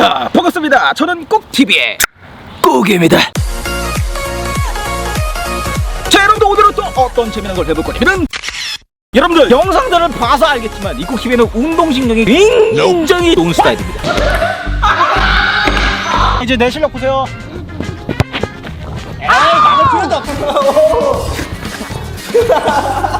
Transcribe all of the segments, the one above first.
자 반갑습니다. 저는 꼭TV의 꼭입니다. 자 여러분들 오늘은 또 어떤 재미난 걸 해볼 거냐면 여러분들 영상들을 봐서 알겠지만 이 꼭TV는 운동신경이 굉장히 좋은 스타일입니다. 이제 내 실력 보세요. 에이 나는 필요도 없어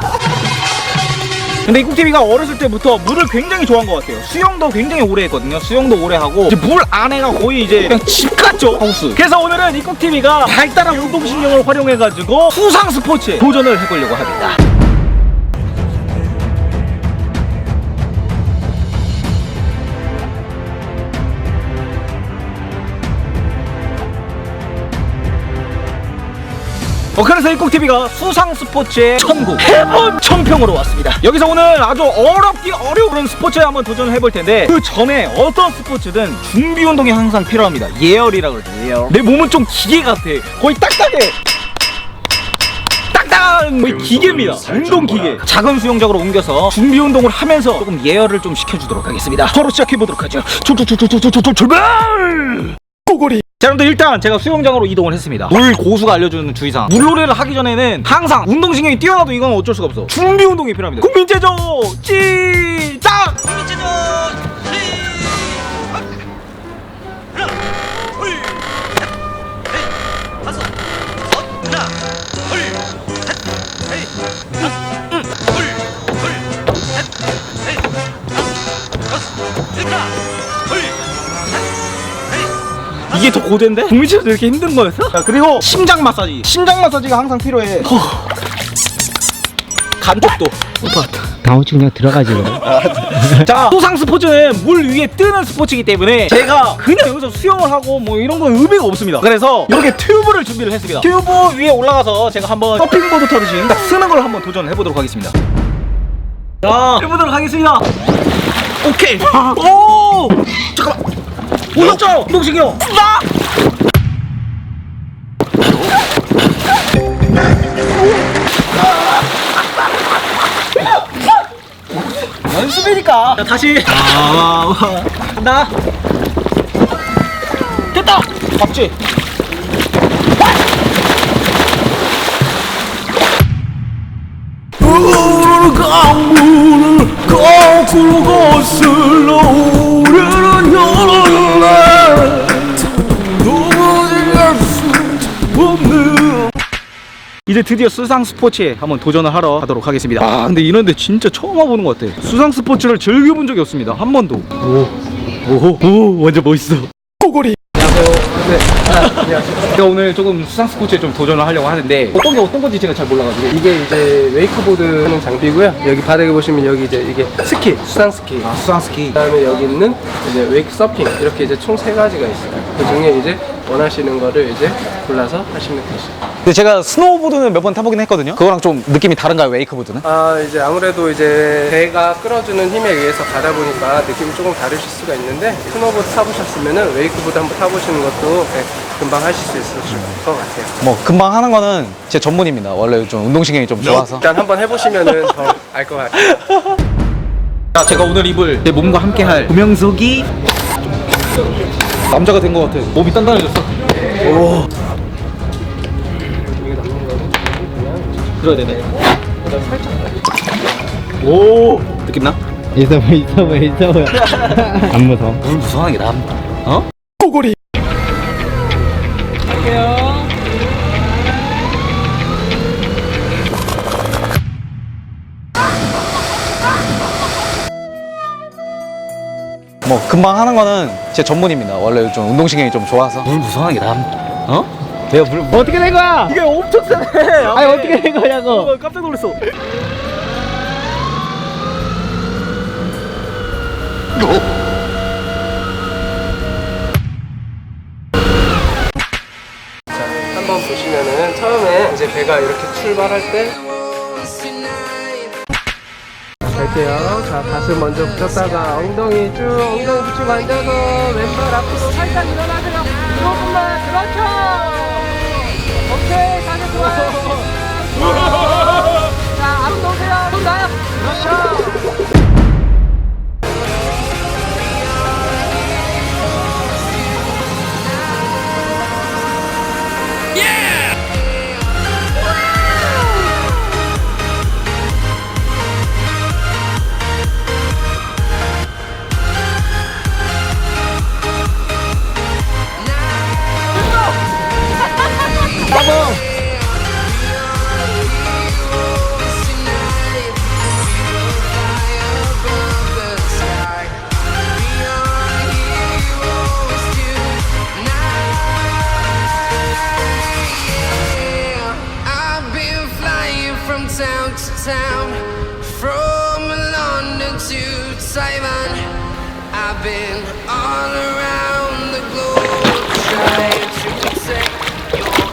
근데 이국TV가 어렸을 때부터 물을 굉장히 좋아한 것 같아요. 수영도 굉장히 오래 했거든요. 수영도 오래 하고 이제 물 안에가 거의 이제 그냥 집 같죠 하우스. 그래서 오늘은 이국TV가 발달한 운동신경을 활용해가지고 수상 스포츠에 도전을 해보려고 합니다. 그래서 이국TV가 수상 스포츠의 천국 해본 청평으로 왔습니다. 여기서 오늘 아주 어렵기 어려운 스포츠에 한번 도전을 해볼 텐데 그 전에 어떤 스포츠든 준비 운동이 항상 필요합니다. 예열이라고 그러죠. 예열. 내 몸은 좀 기계 같아. 거의 딱딱해. 딱딱한 거의 기계입니다. 운동 기계. 작은 수영장으로 옮겨서 준비 운동을 하면서 조금 예열을 좀 시켜주도록 하겠습니다. 바로 시작해 보도록 하죠. 출출출출출출 출발! 꼬골이. 자, 여러분들 일단 제가 수영장으로 이동을 했습니다. 물 고수가 알려주는 주의사항. 물놀이를 하기 전에는 항상 운동신경이 뛰어나도 이건 어쩔 수가 없어. 준비 운동이 필요합니다. 국민체조 시작! 이게 더 고된데? 국민체조 이렇게 힘든 거였어? 자, 그리고 심장 마사지. 심장 마사지가 항상 필요해. 간쪽도. 오빠. 다음 주 그냥 들어가지 그래. 자, 소상 스포츠는 물 위에 뜨는 스포츠이기 때문에 제가 그냥 여기서 수영을 하고 뭐 이런 건 의미가 없습니다. 그래서 이렇게 튜브를 준비를 했습니다. 튜브 위에 올라가서 제가 한번 서핑보드 타듯이 딱 쓰는 걸 한번 도전해 보도록 하겠습니다. 자, 해보도록 하겠습니다. 오케이. 오! 잠깐만. 올랐죠? 운동신경. 나! 연습이니까. 자, 다시. 아, 간다. 됐다. 맞지? 강물을 거꾸로 거슬러 이제 드디어 수상 스포츠에 한번 도전을 하러 가도록 하겠습니다. 아, 근데 이런데 진짜 처음 와보는 것 같아. 수상 스포츠를 즐겨본 적이 없습니다. 한 번도. 오, 오, 오, 완전 멋있어. 꼬골이. 안녕하세요. 네, 안녕하세요. 제가 오늘 조금 수상 스포츠에 좀 도전을 하려고 하는데 어떤 게 어떤 건지 제가 잘 몰라가지고. 이게 이제 웨이크보드 하는 장비고요. 여기 바닥에 보시면 여기 이제 이게 스키, 수상 스키. 아, 수상 스키. 그다음에 여기 있는 이제 웨이크 서핑 이렇게 이제 총 세 가지가 있어요. 그 중에 이제 원하시는 거를 이제 골라서 하시면 되죠. 근데 제가 스노우보드는 몇 번 타보긴 했거든요. 그거랑 좀 느낌이 다른가요, 웨이크보드는? 아 이제 아무래도 이제 배가 끌어주는 힘에 의해서 가다 보니까 느낌이 조금 다르실 수가 있는데 스노보드 타보셨으면은 웨이크보드 한번 타보시는 것도 네, 금방 하실 수 있을 것 같아요. 뭐 금방 하는 거는 제 전문입니다. 원래 좀 운동신경이 좀 좋아서. 일단 한번 해보시면은 더 알 것 같아요. 자, 제가 오늘 입을 제 몸과 함께할 구명석이 남자가 된 것 같아. 몸이 단단해졌어. 오. 들어야 되네. 오. 느낌 나? 있어 보여 있어 보여 있어 보여. 안 무서워. 물 무서워하는 게 나. 어? 꼬골이. 뭐 금방 하는 거는 제 전문입니다. 원래 좀 운동신경이 좀 좋아서. 물 무서워하는 게 나. 어? 내가 물 어떻게 된 거야? 이게 엄청 세네. 아니 어떻게 된 거냐고. 어, 깜짝 놀랐어. 자, 한번 보시면은 처음에 이제 배가 이렇게 출발할 때 자, 가슴 먼저 붙였다가 엉덩이 쭉 엉덩이 붙이고 앉아서 왼발 앞으로 살짝 일어나세요. 조금만 그렇죠. 오케이, 자세 좋아요.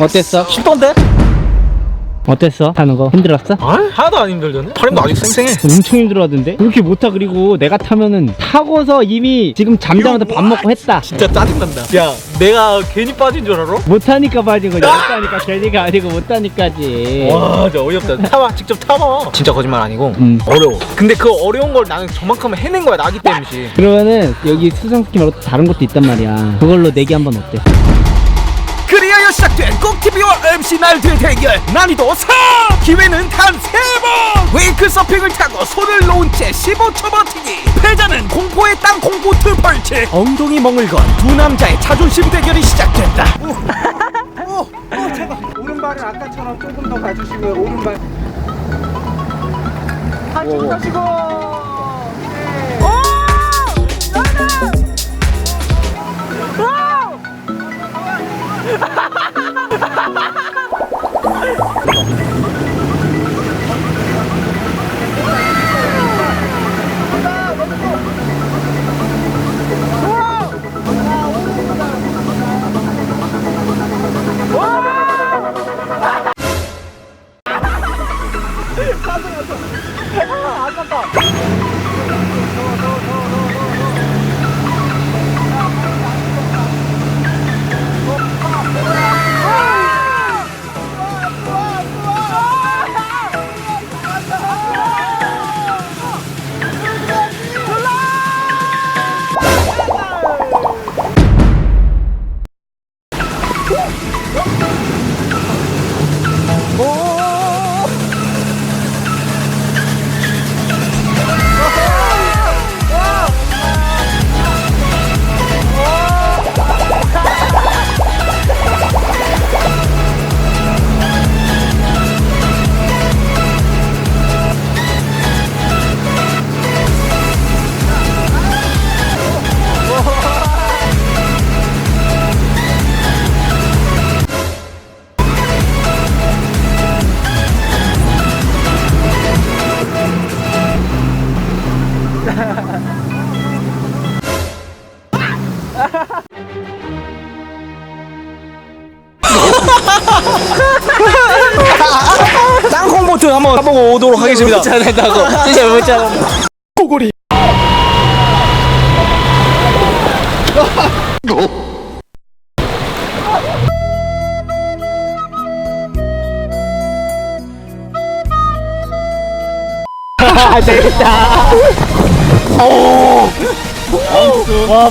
어땠어? 쉽던데? 어땠어? 하는 거 힘들었어? 아 하나도 안 힘들던데? 팔힘도 아직 쌩쌩해 엄청 힘들어하던데? 왜 이렇게 못타 그리고 내가 타면은 타고서 이미 지금 잠자마자 밥 먹고 했다 진짜 짜증난다 야 내가 괜히 빠진 줄 알아? 못 타니까 빠진 거지 못 타니까 괜히가 아니고 못 타니까지 와 진짜 어이없다 타봐 직접 타봐 진짜 거짓말 아니고 음. 어려워 근데 그 어려운 걸 나는 저만큼 해낸 거야 나기 때문이지 그러면은 여기 수상 스키 말고 또 다른 것도 있단 말이야 그걸로 내기 한번 어때? 그리하여 시작된 꼭TV와 MC 날드의 대결 난이도 3 기회는 단 3번 웨이크 서핑을 타고 손을 놓은 채 15초 버티기 패자는 공포의 땅콩 보트 펼치 엉덩이 멍을 건 두 남자의 자존심 대결이 시작된다 오른발은 아까처럼 조금 더 가주시고요. 오른발. 한쪽 하시고. 타보고 오도록 하겠습니다. 잘한다고. 진짜 못 잘한다 꼬골이. 아 재밌다. 와